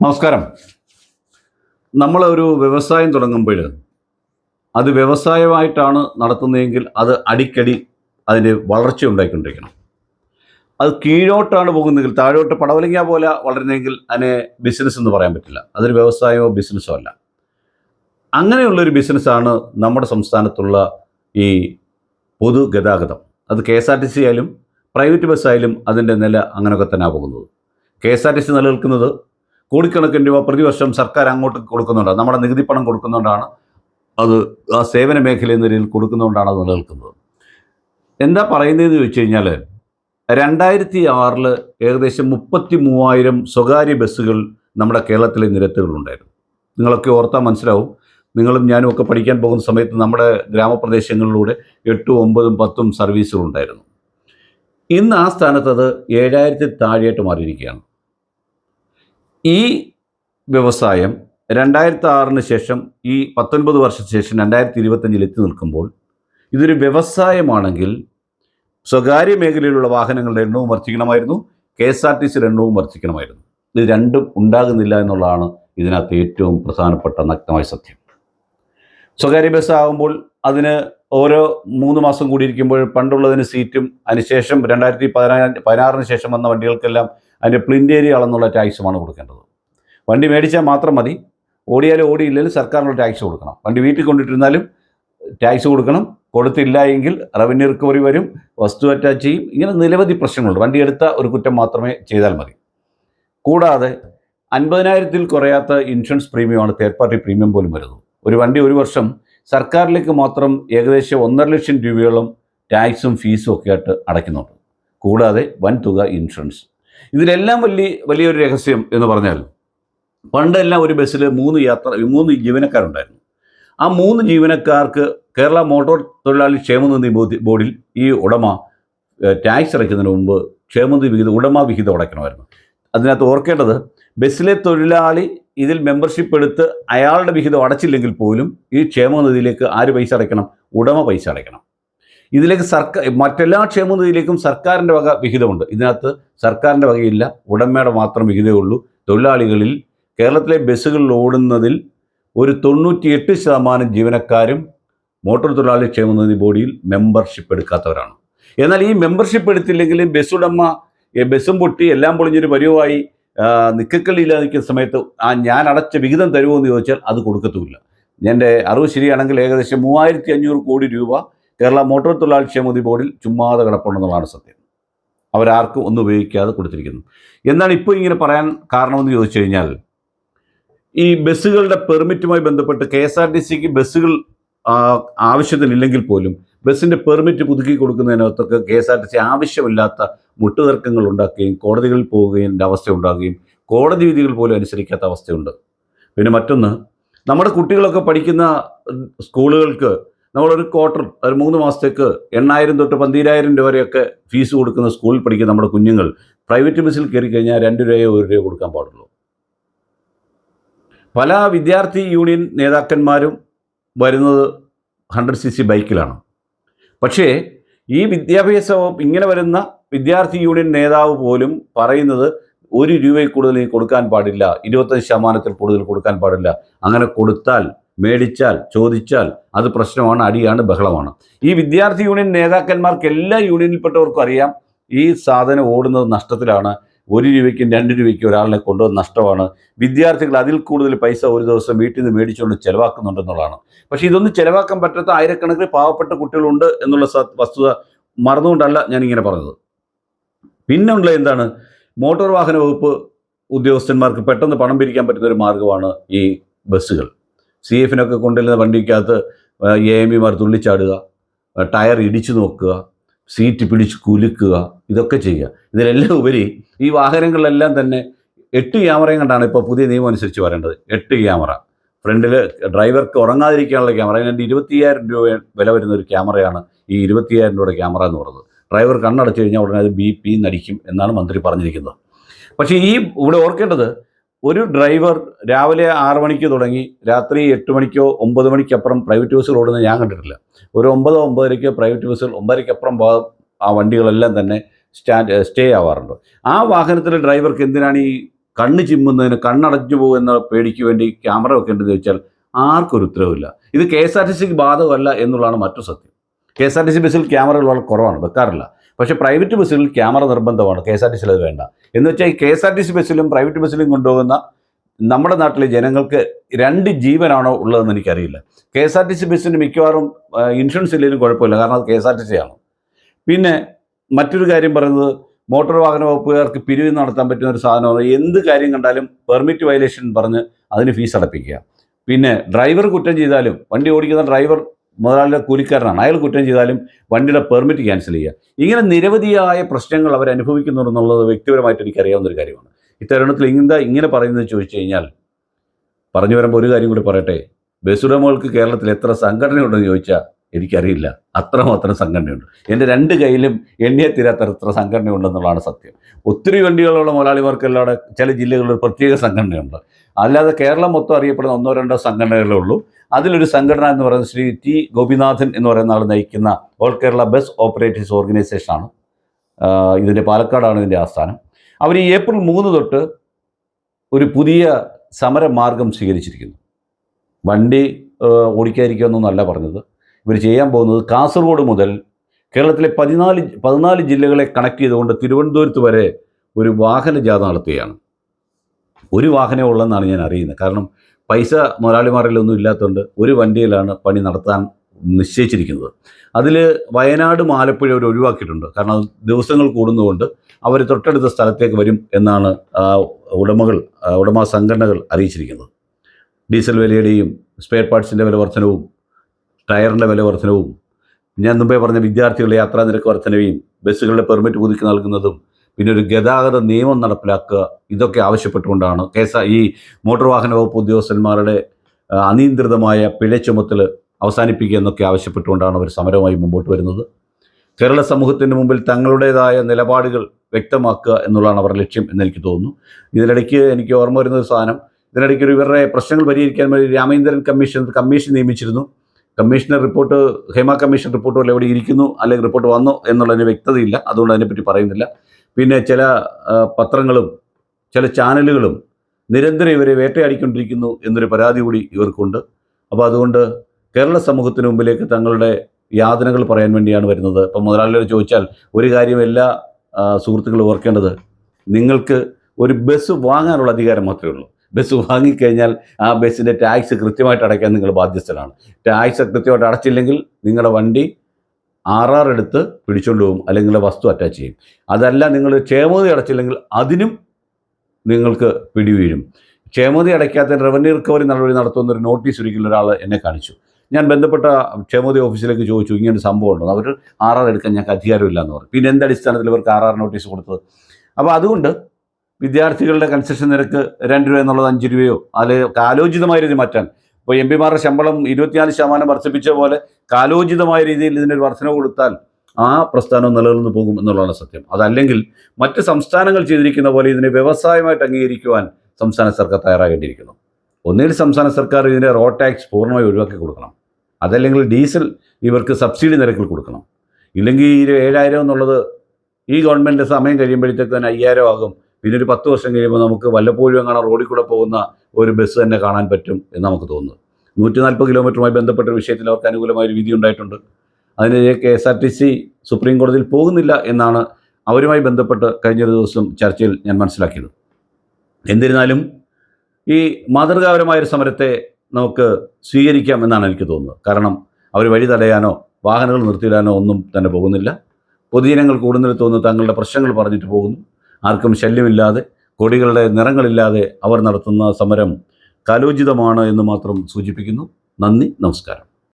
നമസ്കാരം. നമ്മൾ ഒരു വ്യവസായം തുടങ്ങുമ്പോൾ അത് വ്യവസായമായിട്ടാണ് നടത്തുന്നതെങ്കിൽ അത് അടിക്കടി അതിന്റെ വളർച്ച ഉണ്ടായിക്കൊണ്ടിരിക്കണം. അത് കീഴോട്ടാണ് പോകുന്നതെങ്കിൽ താഴോട്ട് പടവലങ്ങ പോലെ വളരുന്നെങ്കിൽ അതിനെ ബിസിനസ് എന്ന് പറയാൻ പറ്റില്ല. അതൊരു വ്യവസായമോ ബിസിനസ്സോ അല്ല. അങ്ങനെയുള്ളൊരു ബിസിനസ്സാണ് നമ്മുടെ സംസ്ഥാനത്തുള്ള ഈ പൊതുഗതാഗതം അത് K S R T C ആയാലും പ്രൈവറ്റ് ബസ്സായാലും അതിന്റെ നില അങ്ങനെയൊക്കെ തന്നെയാണ് പോകുന്നത്. K S R T C നിലനിൽക്കുന്നത് കോടിക്കണക്കിന് രൂപ പ്രതിവർഷം സർക്കാർ അങ്ങോട്ട് കൊടുക്കുന്നുണ്ട്. നമ്മുടെ നികുതി പണം കൊടുക്കുന്നുകൊണ്ടാണ് അത് ആ സേവന മേഖല എന്ന രീതിയിൽ കൊടുക്കുന്നതുകൊണ്ടാണ് അത് നിലനിൽക്കുന്നത്. എന്താ പറയുന്നതെന്ന് ചോദിച്ചു കഴിഞ്ഞാൽ രണ്ടായിരത്തി ആറിൽ ഏകദേശം മുപ്പത്തി മൂവായിരം സ്വകാര്യ ബസ്സുകൾ നമ്മുടെ കേരളത്തിലെ നിരത്തുകളുണ്ടായിരുന്നു നിങ്ങളൊക്കെ ഓർത്താൽ മനസ്സിലാവും. നിങ്ങളും ഞാനും ഒക്കെ പഠിക്കാൻ പോകുന്ന സമയത്ത് നമ്മുടെ ഗ്രാമപ്രദേശങ്ങളിലൂടെ എട്ടും ഒമ്പതും പത്തും സർവീസുകളുണ്ടായിരുന്നു. ഇന്ന് ആ സ്ഥാനത്ത് അത് താഴെയായിട്ട് മാറിയിരിക്കുകയാണ്. ഈ വ്യവസായം രണ്ടായിരത്തി ആറിന് ശേഷം ഈ പത്തൊൻപത് വർഷത്തിന് ശേഷം രണ്ടായിരത്തി ഇരുപത്തഞ്ചിൽ എത്തി നിൽക്കുമ്പോൾ ഇതൊരു വ്യവസായമാണെങ്കിൽ സ്വകാര്യ മേഖലയിലുള്ള വാഹനങ്ങളുടെ എണ്ണവും വർദ്ധിക്കണമായിരുന്നു കെ എസ് ആർ ടി സിയുടെ എണ്ണവും വർദ്ധിക്കണമായിരുന്നു ഇത് രണ്ടും ഉണ്ടാകുന്നില്ല എന്നുള്ളതാണ് ഇതിനകത്ത് ഏറ്റവും പ്രധാനപ്പെട്ട നഗ്നമായ സത്യം. സ്വകാര്യ ബസ് ആകുമ്പോൾ അതിന് ഓരോ മൂന്ന് മാസം കൂടി ഇരിക്കുമ്പോൾ പണ്ടുള്ളതിന് സീറ്റും അതിനുശേഷം രണ്ടായിരത്തി പതിനാറ് പതിനാറിന് ശേഷം വന്ന വണ്ടികൾക്കെല്ലാം അതിന്റെ പ്ലിന്റേരിയ അളന്നുള്ള ടാക്സുമാണ് കൊടുക്കേണ്ടത്. വണ്ടി മേടിച്ചാൽ മാത്രം മതി. ഓടിയാലും ഓടിയില്ലെങ്കിലും സർക്കാരിനുള്ള ടാക്സ് കൊടുക്കണം. വണ്ടി വീട്ടിൽ കൊണ്ടിട്ടിരുന്നാലും ടാക്സ് കൊടുക്കണം. കൊടുത്തില്ല എങ്കിൽ റവന്യൂ റിക്കവറി വരും. വസ്തു അറ്റാച്ച് ചെയ്യും. ഇങ്ങനെ നിരവധി പ്രശ്നങ്ങളുണ്ട്. വണ്ടി എടുത്ത ഒരു കുറ്റം മാത്രമേ ചെയ്താൽ മതി. കൂടാതെ അൻപതിനായിരത്തിൽ കുറയാത്ത ഇൻഷുറൻസ് പ്രീമിയമാണ് തേർഡ് പാർട്ടി പ്രീമിയം പോലും വരുന്നത്. ഒരു വണ്ടി ഒരു വർഷം സർക്കാരിലേക്ക് മാത്രം ഏകദേശം ഒന്നര ലക്ഷം രൂപയോളം ടാക്സും ഫീസും ഒക്കെ ആയിട്ട് അടയ്ക്കുന്നുണ്ട്. കൂടാതെ വൻ തുക ഇൻഷുറൻസ്. ഇതിലെല്ലാം വലിയ വലിയൊരു രഹസ്യം എന്ന് പറഞ്ഞാൽ പണ്ടെല്ലാം ഒരു ബസ്സിൽ മൂന്ന് യാത്ര മൂന്ന് ജീവനക്കാരുണ്ടായിരുന്നു. ആ മൂന്ന് ജീവനക്കാർക്ക് കേരള മോട്ടോർ തൊഴിലാളി ക്ഷേമനിധി ബോർഡിൽ ഈ ഉടമ ടാക്സ് അടയ്ക്കുന്നതിന് മുമ്പ് ക്ഷേമനിധി വിഹിതം ഉടമ വിഹിതം അടയ്ക്കണമായിരുന്നു. അതിനകത്ത് ഓർക്കേണ്ടത് ബസ്സിലെ തൊഴിലാളി ഇതിൽ മെമ്പർഷിപ്പ് എടുത്ത് അയാളുടെ വിഹിതം അടച്ചില്ലെങ്കിൽ പോലും ഈ ക്ഷേമനിധിയിലേക്ക് ആര് പൈസ അടയ്ക്കണം? ഉടമ പൈസ അടയ്ക്കണം. ഇതിലേക്ക് സർക്കാർ മറ്റെല്ലാ ക്ഷേമനിധിയിലേക്കും സർക്കാരിന്റെ വക വിഹിതമുണ്ട്. ഇതിനകത്ത് സർക്കാരിന്റെ വകയില്ല ഉടമയുടെ മാത്രം വിഹിതമേ ഉള്ളൂ. തൊഴിലാളികളിൽ കേരളത്തിലെ ബസ്സുകളിൽ ഓടുന്നതിൽ ഒരു തൊണ്ണൂറ്റിയെട്ട് ശതമാനം ജീവനക്കാരും മോട്ടോർ തൊഴിലാളി ക്ഷേമനിധി ബോഡിയിൽ മെമ്പർഷിപ്പ് എടുക്കാത്തവരാണ്. എന്നാൽ ഈ മെമ്പർഷിപ്പ് എടുത്തില്ലെങ്കിൽ ബസ് ഉടമ ബസ്സും പൊട്ടി എല്ലാം പൊളിഞ്ഞൊരു പരിവായി നിക്കക്കള്ളിയില്ലാതെ നിൽക്കുന്ന സമയത്ത് ആ ഞാൻ അടച്ച വിഹിതം തരുമോ എന്ന് ചോദിച്ചാൽ അത് കൊടുക്കത്തുമില്ല. എന്റെ അറിവ് ശരിയാണെങ്കിൽ ഏകദേശം മൂവായിരത്തി അഞ്ഞൂറ് കോടി രൂപ കേരള മോട്ടോർ തൊഴിലാളി ക്ഷേമനിധി ബോർഡിൽ ചുമ്മാതെ കിടപ്പുണ്ടെന്നുള്ളതാണ് സത്യം. അവരാർക്കും ഒന്നും ഉപയോഗിക്കാതെ കൊടുത്തിരിക്കുന്നു. എന്നാണ് ഇപ്പോൾ ഇങ്ങനെ പറയാൻ കാരണമെന്ന് ചോദിച്ചു കഴിഞ്ഞാൽ ഈ ബസ്സുകളുടെ പെർമിറ്റുമായി ബന്ധപ്പെട്ട് കെ എസ് ആർ ടി സിക്ക് ബസ്സുകൾ ആവശ്യത്തിനില്ലെങ്കിൽ പോലും ബസ്സിന്റെ പെർമിറ്റ് പുതുക്കി കൊടുക്കുന്നതിനകത്തൊക്കെ K S R T C ആവശ്യമില്ലാത്ത മുട്ടുതർക്കങ്ങൾ ഉണ്ടാക്കുകയും കോടതികളിൽ പോവുകയും അവസ്ഥ ഉണ്ടാകുകയും കോടതി വിധികൾ പോലും അനുസരിക്കാത്ത അവസ്ഥയുണ്ട്. പിന്നെ മറ്റൊന്ന് നമ്മുടെ കുട്ടികളൊക്കെ പഠിക്കുന്ന സ്കൂളുകൾക്ക് നമ്മളൊരു ക്വാർട്ടർ ഒരു മൂന്ന് മാസത്തേക്ക് എണ്ണായിരം തൊട്ട് പന്തിരായിരം രൂപ വരെയൊക്കെ ഫീസ് കൊടുക്കുന്ന സ്കൂളിൽ പഠിക്കുന്ന നമ്മുടെ കുഞ്ഞുങ്ങൾ പ്രൈവറ്റ് ബസ്സിൽ കയറി കഴിഞ്ഞാൽ രണ്ട് രൂപയോ ഒരു രൂപയോ കൊടുക്കാൻ പാടുള്ളൂ. പല വിദ്യാർത്ഥി യൂണിയൻ നേതാക്കന്മാരും വരുന്നത് ഹൺഡ്രഡ് സി സി ബൈക്കിലാണ്. പക്ഷേ ഈ വിദ്യാഭ്യാസ ഇങ്ങനെ വരുന്ന വിദ്യാർത്ഥി യൂണിയൻ നേതാവ് പോലും പറയുന്നത് ഒരു രൂപയിൽ കൂടുതൽ നീ കൊടുക്കാൻ പാടില്ല ഇരുപത്തഞ്ച് ശതമാനത്തിൽ കൂടുതൽ കൊടുക്കാൻ പാടില്ല. അങ്ങനെ കൊടുത്താൽ മേടിച്ചാൽ ചോദിച്ചാൽ അത് പ്രശ്നമാണ് അടിയാണ് ബഹളമാണ്. ഈ വിദ്യാർത്ഥി യൂണിയൻ നേതാക്കന്മാർക്ക് എല്ലാ യൂണിയനിൽപ്പെട്ടവർക്കും അറിയാം ഈ സാധനം ഓടുന്നത് നഷ്ടത്തിലാണ്. ഒരു രൂപയ്ക്കും രണ്ട് രൂപയ്ക്കും ഒരാളിനെ കൊണ്ടുവന്ന് നഷ്ടമാണ്. വിദ്യാർത്ഥികൾ അതിൽ കൂടുതൽ പൈസ ഒരു ദിവസം വീട്ടിൽ നിന്ന് മേടിച്ചുകൊണ്ട് ചിലവാക്കുന്നുണ്ടെന്നുള്ളതാണ്. പക്ഷേ ഇതൊന്നും ചിലവാക്കാൻ പറ്റാത്ത ആയിരക്കണക്കിന് പാവപ്പെട്ട കുട്ടികളുണ്ട് എന്നുള്ള വസ്തുത മറന്നുകൊണ്ടല്ല ഞാനിങ്ങനെ പറഞ്ഞത്. പിന്നെ ഉള്ള എന്താണ്? മോട്ടോർ വാഹന വകുപ്പ് ഉദ്യോഗസ്ഥന്മാർക്ക് പെട്ടെന്ന് പണം പിരിക്കാൻ പറ്റുന്ന ഒരു മാർഗമാണ് ഈ ബസ്സുകൾ. സി എഫിനൊക്കെ കൊണ്ടുവരുന്ന വണ്ടിക്കകത്ത് എ എം പിമാർ തുള്ളിച്ചാടുക ടയർ ഇടിച്ചു നോക്കുക സീറ്റ് പിടിച്ച് കുലുക്കുക ഇതൊക്കെ ചെയ്യുക. ഇതിലെല്ലാം ഉപരി ഈ വാഹനങ്ങളിലെല്ലാം തന്നെ എട്ട് ക്യാമറയും കണ്ടാണ് ഇപ്പോൾ പുതിയ നിയമം അനുസരിച്ച് വരേണ്ടത്. എട്ട് ക്യാമറ. ഫ്രണ്ടിൽ ഡ്രൈവർക്ക് ഉറങ്ങാതിരിക്കാനുള്ള ക്യാമറ. അതിന്റെ ഇരുപത്തിയ്യായിരം രൂപ വില വരുന്ന ഒരു ക്യാമറയാണ് ഈ ഇരുപത്തിയ്യായിരം രൂപയുടെ ക്യാമറ എന്ന് പറയുന്നത്. ഡ്രൈവർ കണ്ണടച്ചു കഴിഞ്ഞാൽ ഉടനെ അത് ബി പി നടിക്കും എന്നാണ് മന്ത്രി പറഞ്ഞിരിക്കുന്നത്. പക്ഷേ ഈ ഇവിടെ ഓർക്കേണ്ടത് ഒരു ഡ്രൈവർ രാവിലെ ആറ് മണിക്ക് തുടങ്ങി രാത്രി എട്ട് മണിക്കോ ഒമ്പത് മണിക്കപ്പുറം പ്രൈവറ്റ് ബസ്സുകൾ ഓടുന്നത് ഞാൻ കണ്ടിട്ടില്ല. ഒരു ഒമ്പതോ ഒമ്പതരയ്ക്ക് പ്രൈവറ്റ് ബസ്സുകൾ ഒമ്പതരയ്ക്കപ്പുറം ആ വണ്ടികളെല്ലാം തന്നെ സ്റ്റാൻഡ് സ്റ്റേ ആവാറുണ്ട്. ആ വാഹനത്തിലെ ഡ്രൈവർക്ക് എന്തിനാണ് ഈ കണ്ണ് ചിമ്മുന്നതിന് കണ്ണടഞ്ഞു പോകുന്ന പേടിക്ക് വേണ്ടി ക്യാമറ വെക്കേണ്ടതെന്ന് ചോദിച്ചാൽ ആർക്കൊരു ഉത്തരവില്ല ഇത് കെ എസ് ആർ ടി സിക്ക് ബാധകമല്ല എന്നുള്ളതാണ് മറ്റു സത്യം. K S R T C ബസ്സിൽ ക്യാമറകൾ വളരെ കുറവാണ് വെക്കാറില്ല. പക്ഷേ പ്രൈവറ്റ് ബസ്സുകളിൽ ക്യാമറ നിർബന്ധമാണ്. കെ എസ് ആർ ടി സിയിൽ അത് വേണ്ട. എന്ന് വെച്ചാൽ K S R T C ബസ്സിലും private ബസ്സിലും കൊണ്ടുപോകുന്ന നമ്മുടെ നാട്ടിലെ ജനങ്ങൾക്ക് രണ്ട് ജീവനാണോ ഉള്ളതെന്ന് എനിക്കറിയില്ല. K S R T C ബസ്സിന് മിക്കവാറും ഇൻഷുറൻസ് ഇല്ലെങ്കിലും കുഴപ്പമില്ല. കാരണം അത് K S R T C ആണ് പിന്നെ മറ്റൊരു കാര്യം പറയുന്നത് മോട്ടോർ വാഹന വകുപ്പുകാർക്ക് പിരിവ് നടത്താൻ പറ്റുന്ന ഒരു സാധനമാണ്. എന്ത് കാര്യം കണ്ടാലും പെർമിറ്റ് വയലേഷൻ പറഞ്ഞ് അതിന് ഫീസ് അടപ്പിക്കുക. പിന്നെ ഡ്രൈവർ കുറ്റം ചെയ്താലും വണ്ടി ഓടിക്കുന്ന ഡ്രൈവർ മുതലാളിയുടെ കൂലിക്കാരനാണ്. അയാൾ കുറ്റം ചെയ്താലും വണ്ടിയുടെ പെർമിറ്റ് ക്യാൻസൽ ചെയ്യുക. ഇങ്ങനെ നിരവധിയായ പ്രശ്നങ്ങൾ അവർ അനുഭവിക്കുന്നുണ്ടെന്നുള്ളത് വ്യക്തിപരമായിട്ട് എനിക്കറിയാവുന്ന ഒരു കാര്യമാണ്. ഇത്തരുണത്തിൽ എന്താ ഇങ്ങനെ പറയുന്നത് ചോദിച്ചു കഴിഞ്ഞാൽ പറഞ്ഞു വരുമ്പോൾ ഒരു കാര്യം കൂടി പറയട്ടെ. ബസ് ഉടമകൾക്ക് കേരളത്തിൽ എത്ര സംഘടനയുണ്ടെന്ന് ചോദിച്ചാൽ എനിക്കറിയില്ല. അത്രമാത്രം സംഘടനയുണ്ട്. എന്റെ രണ്ട് കയ്യിലും എണ്ണിയെ തീരാത്ത എത്ര സംഘടനയുണ്ടെന്നുള്ളതാണ് സത്യം. ഒത്തിരി വണ്ടികളുള്ള മുതലാളിമാർക്കെല്ലാം ചില ജില്ലകളിൽ ഒരു പ്രത്യേക സംഘടനയുണ്ട്. അല്ലാതെ കേരളം മൊത്തം അറിയപ്പെടുന്ന ഒന്നോ രണ്ടോ സംഘടനകളേ ഉള്ളൂ. അതിലൊരു സംഘടന എന്ന് പറയുന്നത് ശ്രീ ടി ഗോപിനാഥൻ എന്ന് പറയുന്ന ആൾ നയിക്കുന്ന ഓൾ കേരള ബസ് ഓപ്പറേറ്റീവ്സ് ഓർഗനൈസേഷനാണ്. ഇതിന്റെ പാലക്കാടാണ് ഇതിന്റെ ആസ്ഥാനം. അവർ ഈ ഏപ്രിൽ മൂന്ന് തൊട്ട് ഒരു പുതിയ സമരമാർഗം സ്വീകരിച്ചിരിക്കുന്നു. വണ്ടി ഓടിക്കാതിരിക്കുമെന്നൊന്നല്ല പറഞ്ഞത്. ഇവർ ചെയ്യാൻ പോകുന്നത് കാസർഗോഡ് മുതൽ കേരളത്തിലെ പതിനാല് പതിനാല് ജില്ലകളെ കണക്ട് ചെയ്തുകൊണ്ട് തിരുവനന്തപുരത്ത് വരെ ഒരു വാഹന ജാഥ നടത്തുകയാണ് ഒരു വാഹനമുള്ളതെന്നാണ് ഞാൻ അറിയുന്നത്. കാരണം പൈസ മുതലാളിമാരിലൊന്നും ഇല്ലാത്തതുകൊണ്ട് ഒരു വണ്ടിയിലാണ് പണി നടത്താൻ നിശ്ചയിച്ചിരിക്കുന്നത്. അതിൽ വയനാട് ആലപ്പുഴ അവർ ഒഴിവാക്കിയിട്ടുണ്ട്. കാരണം ദിവസങ്ങൾ കൂടുന്നതുകൊണ്ട് അവർ തൊട്ടടുത്ത സ്ഥലത്തേക്ക് വരും എന്നാണ് ഉടമകൾ ഉടമ സംഘടനകൾ അറിയിച്ചിരിക്കുന്നത്. ഡീസൽ വിലയുടെയും സ്പെയർ പാർട്സിന്റെ വില വർധനവും ടയറിന്റെ വില വർധനവും ഞാൻ മുമ്പേ പറഞ്ഞ വിദ്യാർത്ഥികളുടെ യാത്രാ നിരക്ക് വർധനവും ബസ്സുകളുടെ പെർമിറ്റ് പുതുക്കി നൽകുന്നതും പിന്നെ ഒരു ഗതാഗത നിയമം നടപ്പിലാക്കുക ഇതൊക്കെ ആവശ്യപ്പെട്ടുകൊണ്ടാണ്. കേസ ഈ മോട്ടോർ വാഹന വകുപ്പ് ഉദ്യോഗസ്ഥന്മാരുടെ അനിയന്ത്രിതമായ പിഴ ചുമത്തൽ അവസാനിപ്പിക്കുക എന്നൊക്കെ ആവശ്യപ്പെട്ടുകൊണ്ടാണ് അവർ സമരമായി മുമ്പോട്ട് വരുന്നത്. കേരള സമൂഹത്തിന് മുമ്പിൽ തങ്ങളുടേതായ നിലപാടുകൾ വ്യക്തമാക്കുക എന്നുള്ളതാണ് അവരുടെ ലക്ഷ്യം എന്നെനിക്ക് തോന്നുന്നു. ഇതിനിടയ്ക്ക് എനിക്ക് ഓർമ്മ വരുന്ന ഒരു സാധനം. ഇതിനിടയ്ക്ക് ഒരു ഇവരുടെ പ്രശ്നങ്ങൾ പരിഹരിക്കാൻ വേണ്ടി Ramendran commission commission നിയമിച്ചിരുന്നു. Commissioner report Hema commission report പോലെ എവിടെ ഇരിക്കുന്നു അല്ലെങ്കിൽ റിപ്പോർട്ട് വന്നോ എന്നുള്ളതിന് വ്യക്തതയില്ല. അതുകൊണ്ട് അതിനെപ്പറ്റി പറയുന്നില്ല. പിന്നെ ചില പത്രങ്ങളും ചില ചാനലുകളും നിരന്തരം ഇവരെ വേട്ടയാടിക്കൊണ്ടിരിക്കുന്നു എന്നൊരു പരാതി കൂടി ഇവർക്കുണ്ട്. അപ്പോൾ അതുകൊണ്ട് കേരള സമൂഹത്തിന് മുമ്പിലേക്ക് തങ്ങളുടെ യാതനകൾ പറയാൻ വേണ്ടിയാണ് വരുന്നത്. ഇപ്പം മുതലാളിയോട് ചോദിച്ചാൽ ഒരു കാര്യം എല്ലാ സുഹൃത്തുക്കളും ഓർക്കേണ്ടത് നിങ്ങൾക്ക് ഒരു ബസ് വാങ്ങാനുള്ള അധികാരം മാത്രമേ ഉള്ളൂ. ബസ് വാങ്ങിക്കഴിഞ്ഞാൽ ആ ബസ്സിന്റെ ടാക്സ് കൃത്യമായിട്ട് അടയ്ക്കാൻ നിങ്ങൾ ബാധ്യസ്ഥരാണ്. ടാക്സ് കൃത്യമായിട്ട് അടച്ചില്ലെങ്കിൽ നിങ്ങളുടെ വണ്ടി ആർ ആർ എടുത്ത് പിടിച്ചുകൊണ്ട് പോകും അല്ലെങ്കിൽ വസ്തു അറ്റാച്ച് ചെയ്യും. അതല്ല നിങ്ങൾ ക്ഷേമതി അടച്ചില്ലെങ്കിൽ അതിനും നിങ്ങൾക്ക് പിടിവീഴും. ക്ഷേമതി അടയ്ക്കാത്ത റവന്യൂ റിക്കവറി നടപടി നടത്തുന്ന ഒരു നോട്ടീസ് ഒരിക്കലും ഒരാൾ എന്നെ കാണിച്ചു. ഞാൻ ബന്ധപ്പെട്ട ക്ഷേമതി ഓഫീസിലേക്ക് ചോദിച്ചു ഇങ്ങനെ സംഭവം ഉണ്ടോ അവർ ആർ ആർ എടുക്കാൻ ഞങ്ങൾക്ക് അധികാരമില്ല എന്ന് പറഞ്ഞു. പിന്നെ എന്ത് അടിസ്ഥാനത്തിൽ ഇവർക്ക് ആർ ആർ നോട്ടീസ് കൊടുത്തത്? അപ്പോൾ അതുകൊണ്ട് വിദ്യാർത്ഥികളുടെ കൺസെഷൻ നിരക്ക് രണ്ട് രൂപ എന്നുള്ളത് അഞ്ച് രൂപയോ അല്ലെങ്കിൽ കാലോചിതമായ രീതി മാറ്റാൻ ഇപ്പോൾ എം പിമാരുടെ ശമ്പളം ഇരുപത്തിനാല് ശതമാനം വർദ്ധിപ്പിച്ച പോലെ കാലോചിതമായ രീതിയിൽ ഇതിനൊരു വർധന കൊടുത്താൽ ആ പ്രസ്ഥാനം നിലനിന്ന് പോകും എന്നുള്ളതാണ് സത്യം. അതല്ലെങ്കിൽ മറ്റ് സംസ്ഥാനങ്ങൾ ചെയ്തിരിക്കുന്ന പോലെ ഇതിനെ വ്യവസായമായിട്ട് അംഗീകരിക്കുവാൻ സംസ്ഥാന സർക്കാർ തയ്യാറാകേണ്ടിയിരിക്കുന്നു. ഒന്നിൽ സംസ്ഥാന സർക്കാർ ഇതിന്റെ റോഡ് ടാക്സ് പൂർണമായി ഒഴിവാക്കി കൊടുക്കണം. അതല്ലെങ്കിൽ ഡീസൽ ഇവർക്ക് സബ്സിഡി നിരക്കിൽ കൊടുക്കണം. ഇല്ലെങ്കിൽ ഈ ഏഴായിരം എന്നുള്ളത് ഈ ഗവൺമെന്റിന്റെ സമയം കഴിയുമ്പോഴത്തേക്ക് തന്നെ അയ്യായിരം ആകും. പിന്നെ ഒരു പത്ത് വർഷം കഴിയുമ്പോൾ നമുക്ക് വല്ലപ്പോഴും അങ്ങനെ റോഡിൽ കൂടെ പോകുന്ന ഒരു ബസ് തന്നെ കാണാൻ പറ്റും എന്ന് നമുക്ക് തോന്നുന്നത് നൂറ്റി നാൽപ്പത് കിലോമീറ്ററുമായി ബന്ധപ്പെട്ട വിഷയത്തിൽ അവർക്ക് അനുകൂലമായ ഒരു വിധി ഉണ്ടായിട്ടുണ്ട്. അതിനെതിരെ K S R T C supreme കോടതിയിൽ പോകുന്നില്ല എന്നാണ് അവരുമായി ബന്ധപ്പെട്ട് കഴിഞ്ഞ ദിവസം ചർച്ചയിൽ ഞാൻ മനസ്സിലാക്കിയത്. എന്നിരുന്നാലും ഈ മാതൃകാപരമായ ഒരു സമരത്തെ നമുക്ക് സ്വീകരിക്കാം എന്നാണ് എനിക്ക് തോന്നുന്നത്. കാരണം അവർ വഴി തടയാനോ വാഹനങ്ങൾ നിർത്തിയിടാനോ ഒന്നും തന്നെ പോകുന്നില്ല. പൊതുജനങ്ങൾ കൂടുന്നിടത്ത് വന്ന് തങ്ങളുടെ പ്രശ്നങ്ങൾ പറഞ്ഞിട്ട് പോകുന്നു. ആർക്കും ശല്യമില്ലാതെ കൊടികളുടെ നിറങ്ങളില്ലാതെ അവർ നടത്തുന്ന സമരം കാലോചിതമാണ് എന്ന് മാത്രം സൂചിപ്പിക്കുന്നു. നന്ദി നമസ്കാരം.